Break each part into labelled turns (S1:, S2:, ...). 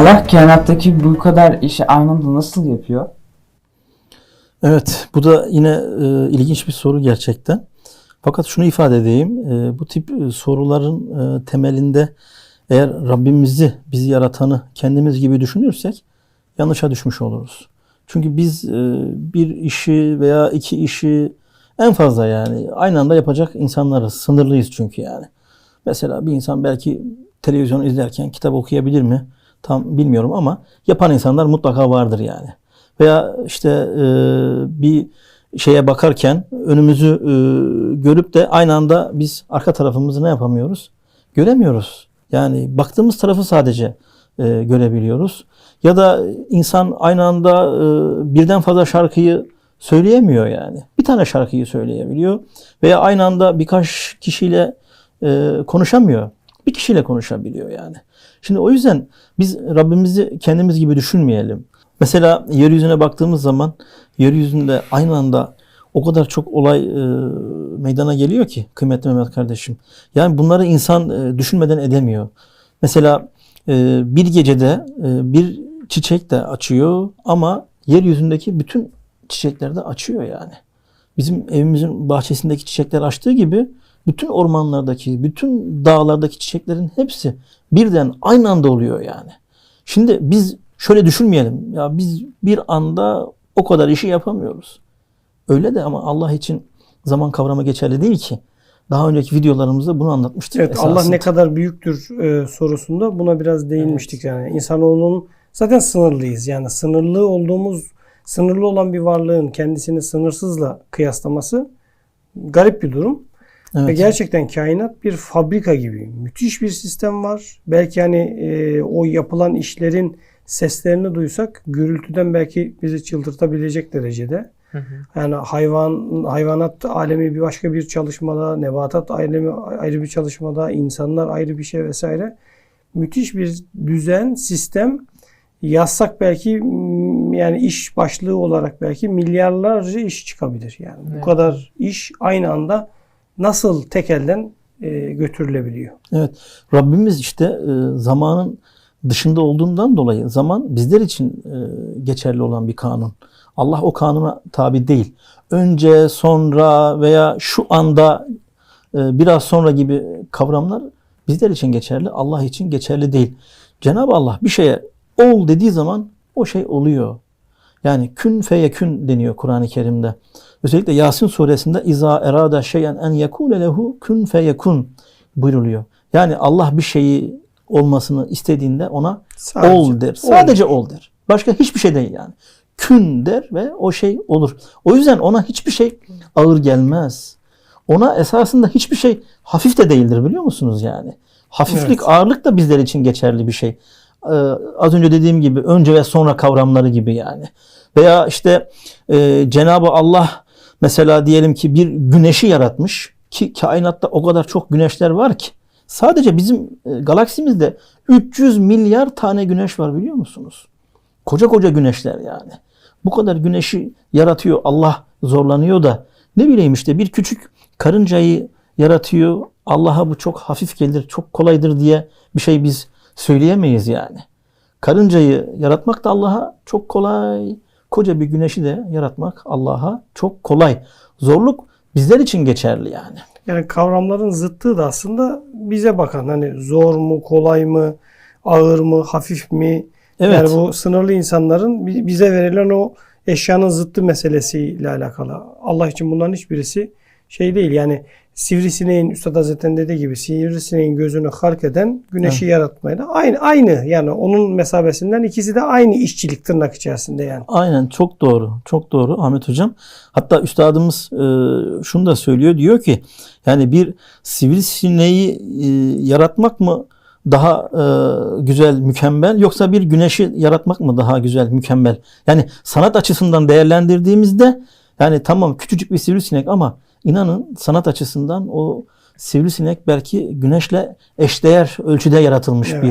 S1: Allah kainattaki bu kadar işi aynı anda nasıl yapıyor?
S2: Evet, bu da yine e, ilginç bir soru gerçekten. Fakat şunu ifade edeyim, e, bu tip e, soruların e, temelinde eğer Rabbimizi, bizi yaratanı kendimiz gibi düşünürsek yanlışa düşmüş oluruz. Çünkü biz e, bir işi veya iki işi en fazla yani aynı anda yapacak insanlarız. Sınırlıyız çünkü yani. Mesela bir insan belki televizyon izlerken kitap okuyabilir mi? Tam bilmiyorum ama yapan insanlar mutlaka vardır yani. Veya işte e, bir şeye bakarken önümüzü e, görüp de aynı anda biz arka tarafımızı ne yapamıyoruz? Göremiyoruz. Yani baktığımız tarafı sadece e, görebiliyoruz. Ya da insan aynı anda e, birden fazla şarkıyı söyleyemiyor yani. Bir tane şarkıyı söyleyebiliyor veya aynı anda birkaç kişiyle e, konuşamıyor. Bir kişiyle konuşabiliyor yani. Şimdi o yüzden biz Rabbimizi kendimiz gibi düşünmeyelim. Mesela yeryüzüne baktığımız zaman yeryüzünde aynı anda o kadar çok olay e, meydana geliyor ki kıymetli Mehmet kardeşim. Yani bunları insan e, düşünmeden edemiyor. Mesela e, bir gecede e, bir çiçek de açıyor ama yeryüzündeki bütün çiçekler de açıyor yani. Bizim evimizin bahçesindeki çiçekler açtığı gibi bütün ormanlardaki, bütün dağlardaki çiçeklerin hepsi birden aynı anda oluyor yani. Şimdi biz şöyle düşünmeyelim. Ya biz bir anda o kadar işi yapamıyoruz. Öyle de ama Allah için zaman kavramı geçerli değil ki. Daha önceki videolarımızda bunu anlatmıştık.
S3: Evet Allah
S2: esasında.
S3: ne kadar büyüktür e, sorusunda buna biraz değinmiştik yani. İnsanoğlunun zaten sınırlıyız. Yani sınırlı olduğumuz sınırlı olan bir varlığın kendisini sınırsızla kıyaslaması garip bir durum. Ve
S2: Evet.
S3: gerçekten kainat bir fabrika gibi. Müthiş bir sistem var. Belki hani e, o yapılan işlerin seslerini duysak gürültüden belki bizi çıldırtabilecek derecede. Yani hayvan hayvanat alemi bir başka bir çalışmada, nebatat alemi ayrı bir çalışmada, insanlar ayrı bir şey vesaire. Müthiş bir düzen, sistem yazsak belki yani iş başlığı olarak belki milyarlarca iş çıkabilir yani. Bu
S1: Evet.
S3: kadar iş aynı anda nasıl tek elden e, götürülebiliyor?
S2: Evet. Rabbimiz işte e, zamanın dışında olduğundan dolayı zaman bizler için e, geçerli olan bir kanun. Allah o kanuna tabi değil. Önce, sonra veya şu anda e, biraz sonra gibi kavramlar bizler için geçerli. Allah için geçerli değil. Cenab-ı Allah bir şeye ol dediği zaman o şey oluyor. Yani kün feyekün deniyor Kur'an-ı Kerim'de. Özellikle Yasin suresinde iza erada şeyen en yekule lehu kün feyekun buyruluyor. Yani Allah bir şeyi olmasını istediğinde ona
S3: Sadece
S2: ol der. Sadece ol der. Başka hiçbir şey değil yani. Kün der ve o şey olur. O yüzden ona hiçbir şey ağır gelmez. Ona esasında hiçbir şey hafif de değildir biliyor musunuz yani? Hafiflik,
S3: Evet.
S2: ağırlık da bizler için geçerli bir şey. Ee, az önce dediğim gibi önce ve sonra kavramları gibi yani. Veya işte e, Cenab-ı Allah mesela diyelim ki bir güneşi yaratmış ki kainatta o kadar çok güneşler var ki sadece bizim e, galaksimizde 300 milyar tane güneş var biliyor musunuz? Koca koca güneşler yani. Bu kadar güneşi yaratıyor Allah zorlanıyor da ne bileyim işte bir küçük karıncayı yaratıyor. Allah'a bu çok hafif gelir, çok kolaydır diye bir şey biz söyleyemeyiz yani. Karıncayı yaratmak da Allah'a çok kolay. Koca bir güneşi de yaratmak Allah'a çok kolay. Zorluk bizler için geçerli yani.
S3: Yani kavramların zıttığı da aslında bize bakan. Hani zor mu, kolay mı, ağır mı, hafif mi?
S2: Evet.
S3: Yani bu sınırlı insanların bi- bize verilen o eşyanın zıttı meselesiyle alakalı. Allah için bunların hiçbirisi şey değil. Yani sivrisineğin Üstad Hazretleri'nin dediği gibi sivrisineğin gözünü halk eden güneşi yaratmayla aynı aynı yani onun mesabesinden ikisi de aynı işçilik tırnak içerisinde yani.
S2: Aynen çok doğru. Çok doğru Ahmet Hocam. Hatta üstadımız e, şunu da söylüyor. Diyor ki yani bir sivrisineği e, yaratmak mı daha e, güzel, mükemmel yoksa bir güneşi yaratmak mı daha güzel, mükemmel? Yani sanat açısından değerlendirdiğimizde yani tamam küçücük bir sivrisinek ama inanın sanat açısından o sivrisinek belki güneşle eşdeğer ölçüde yaratılmış
S3: Evet.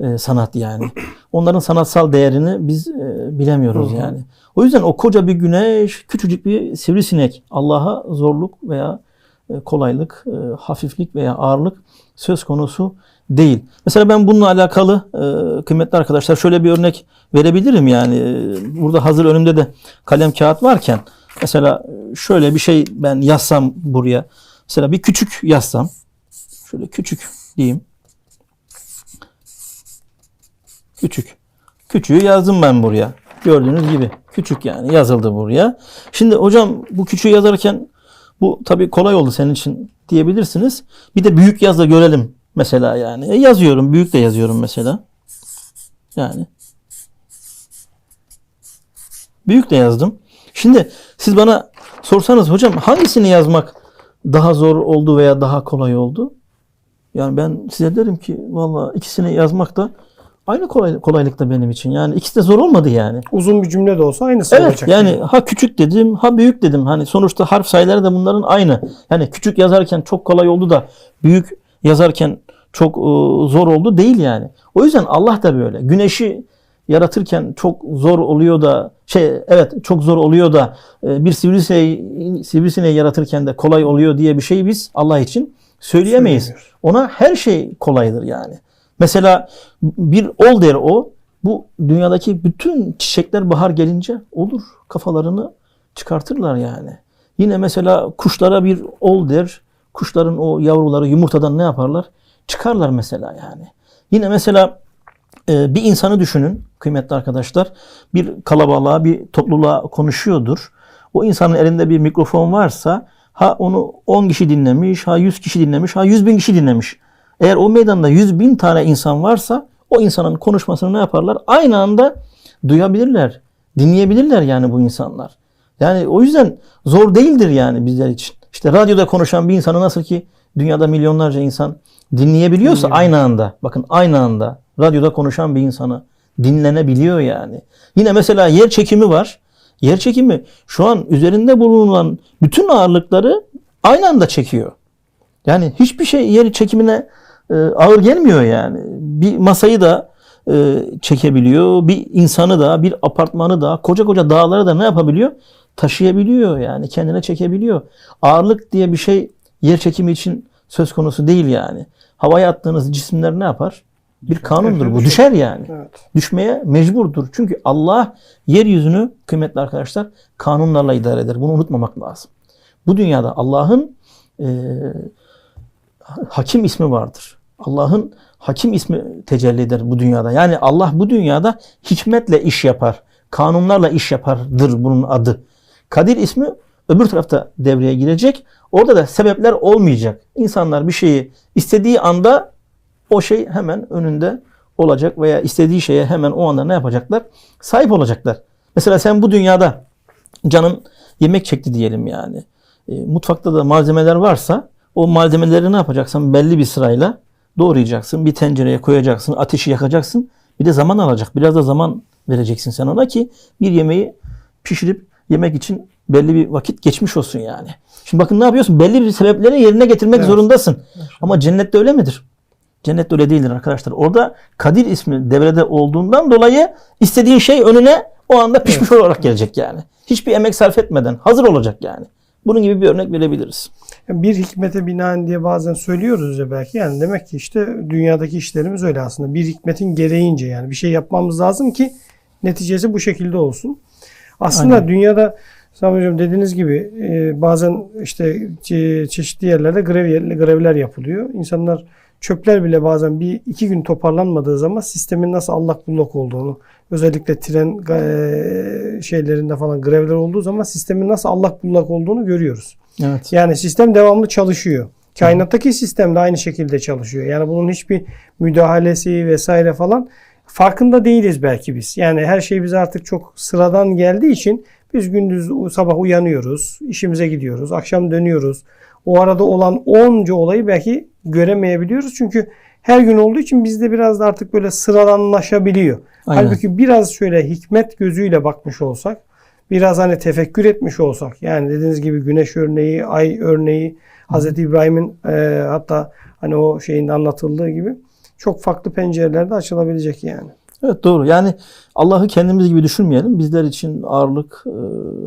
S2: bir e, sanat yani. Onların sanatsal değerini biz e, bilemiyoruz
S3: Hı
S2: yani. O yüzden o koca bir güneş, küçücük bir sivrisinek Allah'a zorluk veya e, kolaylık, e, hafiflik veya ağırlık söz konusu değil. Mesela ben bununla alakalı e, kıymetli arkadaşlar şöyle bir örnek verebilirim yani. E, Burada hazır önümde de kalem kağıt varken mesela şöyle bir şey ben yazsam buraya. Mesela bir küçük yazsam. Şöyle küçük diyeyim. Küçük. Küçüğü yazdım ben buraya. Gördüğünüz gibi küçük yani yazıldı buraya. Şimdi hocam bu küçüğü yazarken bu tabii kolay oldu senin için diyebilirsiniz. Bir de büyük yaz da görelim mesela yani. E yazıyorum, büyük de yazıyorum mesela. Yani büyük de yazdım. Şimdi siz bana sorsanız hocam hangisini yazmak daha zor oldu veya daha kolay oldu? Yani ben size derim ki valla ikisini yazmak da aynı kolay, kolaylıkta benim için. Yani ikisi de zor olmadı yani.
S3: Uzun bir cümle de olsa aynısı
S2: Evet
S3: olacak.
S2: yani ha küçük dedim ha büyük dedim. Hani sonuçta harf sayıları da bunların aynı. Yani küçük yazarken çok kolay oldu da büyük yazarken çok e, zor oldu değil yani. O yüzden Allah da böyle. Güneşi yaratırken çok zor oluyor da şey evet çok zor oluyor da e, bir sivrisineği, sivrisineği yaratırken de kolay oluyor diye bir şey biz Allah için söyleyemeyiz. Ona her şey kolaydır yani. Mesela bir ol der o. Bu dünyadaki bütün çiçekler bahar gelince olur. Kafalarını çıkartırlar yani. Yine mesela kuşlara bir ol der. Kuşların o yavruları yumurtadan ne yaparlar? Çıkarlar mesela yani. Yine mesela bir insanı düşünün kıymetli arkadaşlar. Bir kalabalığa, bir topluluğa konuşuyordur. O insanın elinde bir mikrofon varsa ha onu 10 kişi dinlemiş, ha 100 kişi dinlemiş, ha 100 bin kişi dinlemiş. Eğer o meydanda 100 bin tane insan varsa o insanın konuşmasını ne yaparlar? Aynı anda duyabilirler, dinleyebilirler yani bu insanlar. Yani o yüzden zor değildir yani bizler için. İşte radyoda konuşan bir insanı nasıl ki dünyada milyonlarca insan dinleyebiliyorsa aynı anda, bakın aynı anda radyoda konuşan bir insanı dinlenebiliyor yani. Yine mesela yer çekimi var. Yer çekimi şu an üzerinde bulunan bütün ağırlıkları aynı anda çekiyor. Yani hiçbir şey yer çekimine e, ağır gelmiyor yani. Bir masayı da e, çekebiliyor. Bir insanı da, bir apartmanı da, koca koca dağları da ne yapabiliyor? Taşıyabiliyor yani. Kendine çekebiliyor. Ağırlık diye bir şey yer çekimi için söz konusu değil yani. Havaya attığınız cisimler ne yapar? Bir kanundur bu. Düşer yani.
S3: Evet.
S2: Düşmeye mecburdur. Çünkü Allah yeryüzünü kıymetli arkadaşlar kanunlarla idare eder. Bunu unutmamak lazım. Bu dünyada Allah'ın e, hakim ismi vardır. Allah'ın hakim ismi tecelli eder bu dünyada. Yani Allah bu dünyada hikmetle iş yapar. Kanunlarla iş yapardır bunun adı. Kadir ismi öbür tarafta devreye girecek. Orada da sebepler olmayacak. İnsanlar bir şeyi istediği anda o şey hemen önünde olacak veya istediği şeye hemen o anda ne yapacaklar? Sahip olacaklar. Mesela sen bu dünyada canın yemek çekti diyelim yani. E, mutfakta da malzemeler varsa o malzemeleri ne yapacaksın? Belli bir sırayla doğrayacaksın. Bir tencereye koyacaksın. Ateşi yakacaksın. Bir de zaman alacak. Biraz da zaman vereceksin sen ona ki bir yemeği pişirip yemek için belli bir vakit geçmiş olsun yani. Şimdi bakın ne yapıyorsun? Belli bir sebepleri yerine getirmek
S3: Evet.
S2: zorundasın. Ama cennette öyle midir? Cennette öyle değildir arkadaşlar. Orada Kadir ismi devrede olduğundan dolayı istediğin şey önüne o anda pişmiş olarak gelecek yani. Hiçbir emek sarf etmeden hazır olacak yani. Bunun gibi bir örnek verebiliriz.
S3: Bir hikmete binaen diye bazen söylüyoruz ya belki. Yani demek ki işte dünyadaki işlerimiz öyle aslında. Bir hikmetin gereğince yani bir şey yapmamız lazım ki neticesi bu şekilde olsun. Aslında
S2: Aynen.
S3: dünyada Sami Hocam dediğiniz gibi e, bazen işte çe- çeşitli yerlerde grev grevler yapılıyor. İnsanlar çöpler bile bazen bir iki gün toparlanmadığı zaman sistemin nasıl allak bullak olduğunu özellikle tren e, şeylerinde falan grevler olduğu zaman sistemin nasıl allak bullak olduğunu görüyoruz.
S2: Evet.
S3: Yani sistem devamlı çalışıyor. Kainattaki sistem de aynı şekilde çalışıyor. Yani bunun hiçbir müdahalesi vesaire falan farkında değiliz belki biz. Yani her şey bize artık çok sıradan geldiği için biz gündüz sabah uyanıyoruz, işimize gidiyoruz, akşam dönüyoruz. O arada olan onca olayı belki göremeyebiliyoruz. Çünkü her gün olduğu için bizde biraz da artık böyle sıradanlaşabiliyor.
S2: Aynen.
S3: Halbuki biraz şöyle hikmet gözüyle bakmış olsak, biraz hani tefekkür etmiş olsak, yani dediğiniz gibi güneş örneği, ay örneği, Hazreti İbrahim'in e, hatta hani o şeyin anlatıldığı gibi çok farklı pencerelerde açılabilecek yani.
S2: Evet doğru. Yani Allah'ı kendimiz gibi düşünmeyelim. Bizler için ağırlık, e,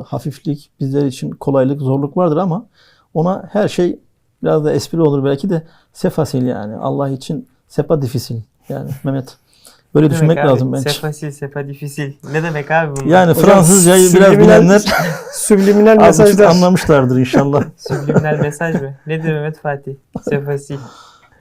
S2: hafiflik, bizler için kolaylık, zorluk vardır ama ona her şey Biraz da espri olur belki de sefasil yani. Allah için sepa difisil. Yani Mehmet. Böyle
S4: Ne
S2: düşünmek
S4: abi?
S2: lazım bence.
S4: Sefasil, sefa difisil. Ne demek abi bunlar?
S2: Yani
S3: Hocam,
S2: Fransızcayı biraz bilenler buçuk
S3: mesajlar.
S2: anlamışlardır inşallah.
S4: Subliminal mesaj mı? Nedir Mehmet Fatih? Sefasil.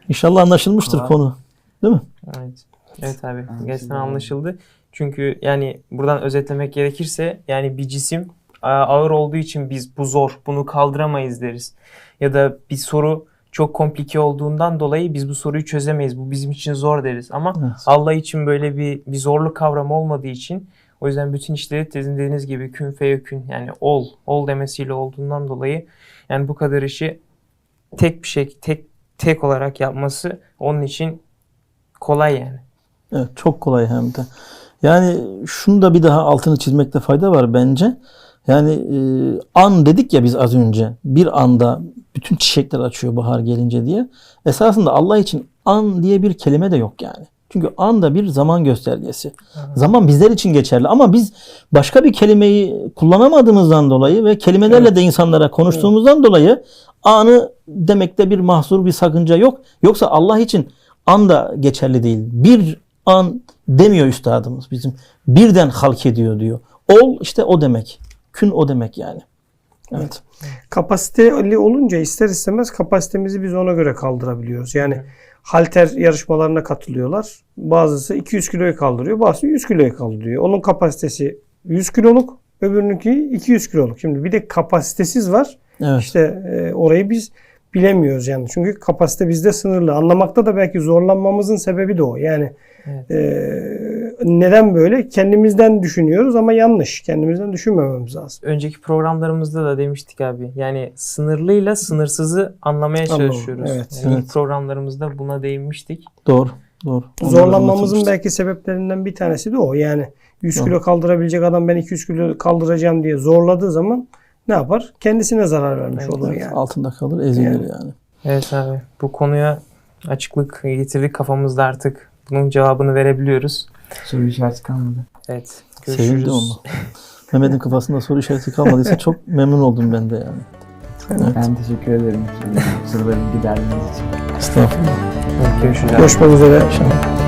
S2: İnşallah anlaşılmıştır konu. Değil mi?
S4: Evet. Evet abi.
S1: Anlaşıldı
S4: Gerçekten anlaşıldı. Çünkü yani buradan özetlemek gerekirse yani bir cisim ağır olduğu için biz bu zor, bunu kaldıramayız deriz. Ya da bir soru çok komplike olduğundan dolayı biz bu soruyu çözemeyiz. Bu bizim için zor deriz. Ama
S2: Evet.
S4: Allah için böyle bir bir zorluk kavramı olmadığı için o yüzden bütün işleri sizin dediğiniz gibi kün feyekün yani ol, ol demesiyle olduğundan dolayı yani bu kadar işi tek bir şey tek tek olarak yapması onun için kolay yani.
S2: Evet çok kolay hem de. Yani şunu da bir daha altını çizmekte fayda var bence. Yani e, an dedik ya biz az önce. Bir anda bütün çiçekler açıyor bahar gelince diye. Esasında Allah için an diye bir kelime de yok yani. Çünkü an da bir zaman göstergesi. Zaman bizler için geçerli ama biz başka bir kelimeyi kullanamadığımızdan dolayı ve kelimelerle de insanlara konuştuğumuzdan dolayı anı demekte bir mahsur bir sakınca yok. Yoksa Allah için an da geçerli değil. Bir an demiyor üstadımız bizim. Birden halk ediyor diyor. Ol işte o demek. Kün o demek yani. Evet.
S3: Kapasiteli olunca ister istemez kapasitemizi biz ona göre kaldırabiliyoruz. Yani halter yarışmalarına katılıyorlar. Bazısı 200 kiloyu kaldırıyor, bazısı 100 kiloyu kaldırıyor. Onun kapasitesi 100 kiloluk, öbürününki 200 kiloluk. Şimdi bir de kapasitesiz var.
S2: Evet.
S3: İşte e, orayı biz bilemiyoruz yani. Çünkü kapasite bizde sınırlı. Anlamakta da belki zorlanmamızın sebebi de o. Yani
S4: Evet.
S3: e, neden böyle? Kendimizden düşünüyoruz ama yanlış. Kendimizden düşünmememiz lazım.
S4: Önceki programlarımızda da demiştik abi. Yani sınırlıyla sınırsızı anlamaya
S3: Anladım,
S4: çalışıyoruz.
S3: evet.
S4: Yani
S2: Evet.
S4: ilk programlarımızda buna değinmiştik.
S2: Doğru. Doğru.
S3: Zorlanmamızın belki sebeplerinden bir tanesi de o. Yani 100
S2: Doğru.
S3: kilo kaldırabilecek adam ben 200 kilo kaldıracağım diye zorladığı zaman ne yapar? Kendisine zarar vermiş
S4: Evet,
S3: olur
S2: Evet,
S3: yani.
S2: Altında kalır, ezilir
S3: Yani.
S2: yani.
S4: Evet abi. Bu konuya açıklık getirdik kafamızda artık. Bunun cevabını verebiliyoruz.
S1: Soru işareti kalmadı.
S4: Evet. Görüşürüz.
S2: Sevindim onu. Mehmet'in kafasında soru işareti kalmadıysa çok memnun oldum ben de yani. Evet.
S1: Ben teşekkür ederim sorularımı giderdiğiniz için.
S2: Estağfurullah.
S4: Görüşürüz.
S3: Görüşmek üzere.
S2: İnşallah.